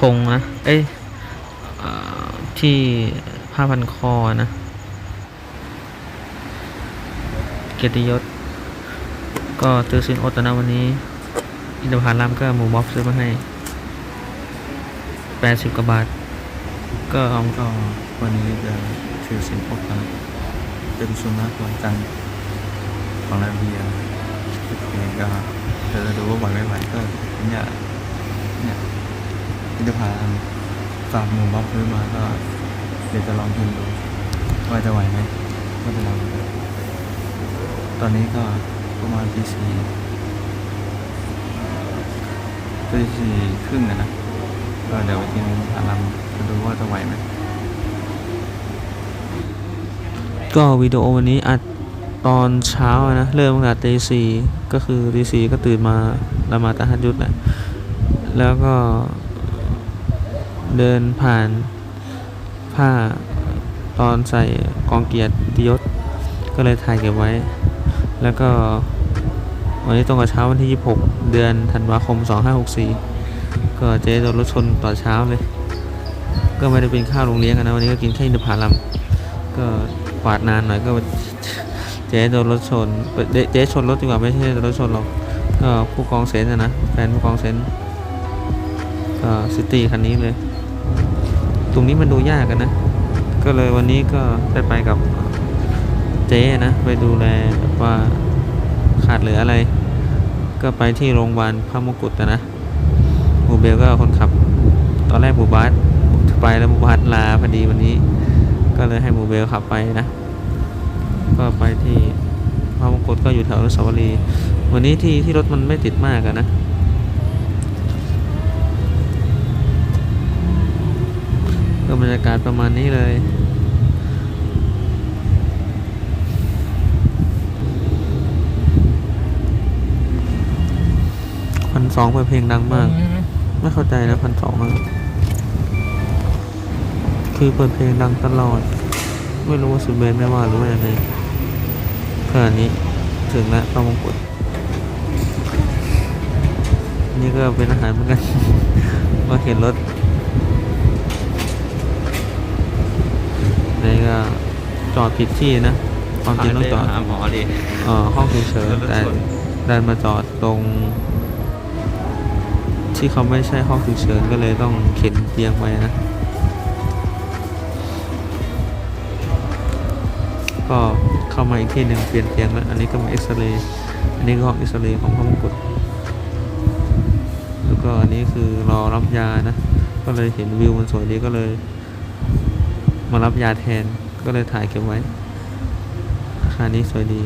ธงนะ เอ้ยอที่ผ้าพันคอนะ เกียรติยศ ก็ซื้อสินอดนะวันนี้ อินทผลัมก็หมูบ๊อบซื้อมาให้แปดสิบกว่าบาท ก็เอาก็วันนี้จะถือสินอดนะเป็นสุนัขวันจันทร์ของลาเบียโอเคก็เดี๋ยวจะดูว่าไหวไม่ไหวก็เนี่ยเนี่ย อินทผลัมฝากหมูบ๊อบซื้อมาก็เดี๋ยวจะลองกินดูว่าจะไหวไหมก็จะลองตอนนี้ก็ประมาณตีสี่ตีสี่ครึ่งนะนะก็เดี๋ยวไปกินอารัมจะดูว่าจะไหวไหมก็วิดีโอวันนี้อัดตอนเช้านะ เริ่มตั้งแต่ตีสี่ก็คือตีสี่ก็ตื่นมาละมาตะฮัดยุดแหละแล้วก็ เดินผ่านผ้าตอนใส่กองเกียรติยศ ก็เลยถ่ายเก็บไว้ แล้วก็วันนี้ตรงกับเช้าวันที่ 26 เดือนธันวาคม 2564 ก็เจ๊โดนรถชนต่อเช้าเลย ก็ไม่ได้เป็นข้าวโรงเลี้ยงกันนะวันนี้ก็กินแค่อินทผลัมก็กวาดนานหน่อยก็เจ๊โดนรถชนเจ๊เจ๊ชนรถดีกว่าไม่ใช่รถชนหรอกก็ผู้กองเซนนะนะแฟนผู้กองเซนก็ซิตี้คันนี้เลย ตรงนี้มันดูยากกันนะ ก็เลยวันนี้ก็ได้ไปกับเจ๊นะ ไปดูแลว่าขาดเหลืออะไร ก็ไปที่โรงพยาบาลพระมงกุฎนะนะหมูเบลก็คนขับ ตอนแรกหมูบาสไปแล้วหมูบาสลาพอดีวันนี้ ก็เลยให้หมูเบลขับไปนะ ก็ไปที่พระมงกุฎก็อยู่แถวอนุสาวรีย์วันนี้ที่ที่รถมันไม่ติดมากอะนะากาศประมาณนี้เลย พันสองเปิดเพลงดังมาก ไม่เข้าใจนะพันสองคือเปิดเพลงดังตลอด ไม่รู้ว่าสุดเบนไม่ว่าหรือว่ายังไงขณะนี้ถึงแล้วพระมงกุฎนี่ก็เป็นอาหารเหมือนกัน มาเห็นรถนี่ก็จ อดผิดที่นะ ความจริงต้องจอดหาหมอดิเอ่อห้องฉุกเฉินรถแต่ชนดันมาจอดตรง ที่เขาไม่ใช่ห้องฉุกเฉินก็เลยต้องเข็นเตียงไปนะก็เข้ามาอีกที่หนึ่งเปลี่ยนเตียงแล้ว อันนี้ก็มาเอ็กซเรย์อันนี้ก็ห้องเอ็กซเรย์ของพระมงกุฎแล้วก็อันนี้คือรอรับยานะ ก็เลยเห็นวิวมันสวยดีก็เลย มารับยาแทน ก็เลยถ่ายเก็บไว้ อาคารนี้สวยดี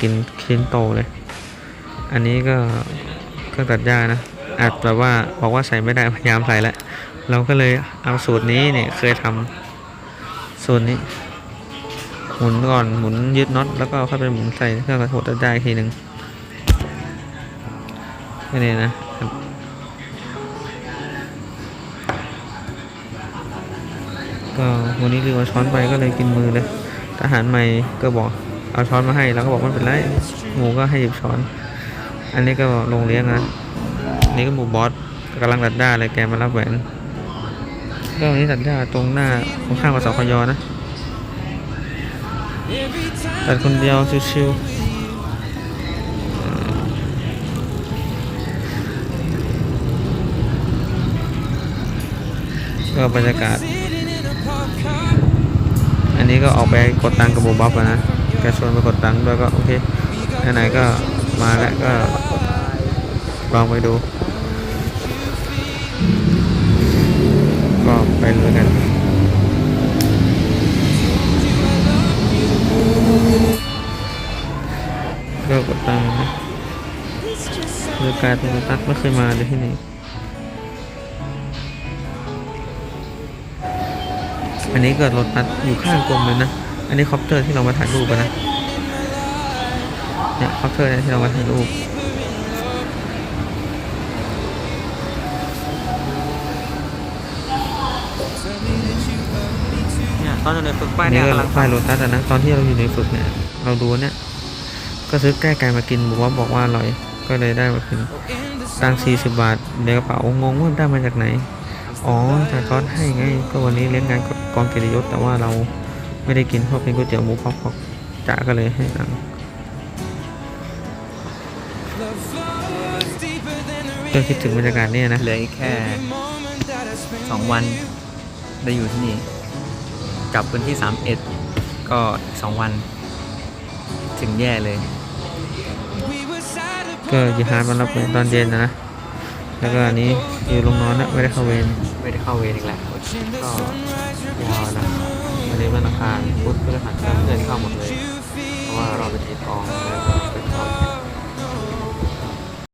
กินชิ้นโตเลย อันนี้ก็เครื่องตัดหญ้านะอาจแบบว่าบอกว่าใส่ไม่ได้พยายามใส่แล้วเราก็เลยเอาสูตรนี้เนี่ยเคยทำสูตรนี้ หมุนก่อนหมุนยึดน็อตแล้วก็ค่อยไปหมุนใส่เครื่องกระโถตัดหญ้าอีกทีหนึ่งแค่นี้นะก็วันนี้ลืมเอาช้อนไปก็เลยกินมือเลยทหารใหม่ก็บอก เอาช้อนมาให้แล้วก็บอกไม่เป็นไรหมูก็ให้หยิบช้อน อันนี้ก็ลงเลี้ยงนะนนี้ก็หมูบอสกำลังตัดหญ้าเลยแกมารับแหวนก็วันนี้ตัดหญ้าตรงหน้าตรงข้างกับสคยนะตัดคนเดียวชิวๆก็บรรยากาศ อันนี้ก็ออกไปกดตังกับบูบับอะนะ แกชวนไปกดตังค์ด้วยก็โอเคไหนๆก็มาแล้วก็ลองไปดู ก็ไปเลยกันก็กดตังค์นะบรรยากาศตรงตักไม่เคยมาเลยที่นี่อันนี้เกิดรถตัดอยู่ข้างกรมเลยนะ อันนี้คอปเตอร์ที่เรามาถ่ายรูปอะนะ เนี่ยคอปเตอร์เนี่ยที่เรามาถ่ายรูปเนี่ยตอนอยู่ในฝึกป้าอัยนเนี่นี้ยก็กำลังป้ายรถตัดอะนะ ตอนที่เราอยู่ในฝึกเนี่ย เราดูเนี่ย ก็ซื้อแก้ไก่มากินบอกว่าบอกว่าอร่อย ก็เลยได้มากินตังสี่สิบบาทในกระเป๋างงว่าได้มาจากไหน อ๋อจ่าทอดให้ไง ก็วันนี้เลี้ยงงานกองเกียรติยศแต่ว่าเรา ไม่ได้กินเพราะเป็นก๋วยเตี๋ยวหมูพอกๆจ่าก็เลยให้ตังค์ก็คิดถึงบรรยากาศเนี่ยนะเหลืออีกแค่สองวันได้อยู่ที่นี่กลับวันที่สามเอ็ดก็อีกสองวัน ถึงแย่เลย ก็ยีฮาร์ดมารับเวรตอนเย็นนะนะ แล้วก็อันนี้อยู่ลงนอนนะไม่ได้เข้าเวรไม่ได้เข้าเวรอีกแล้วก็ยาวนะวั นี้วันอังคารพุธพฤหัสก็เพื่อนเข้าหมดเลย เพราะว่าเราเป็นทีทองแล้วก็ไปเข้า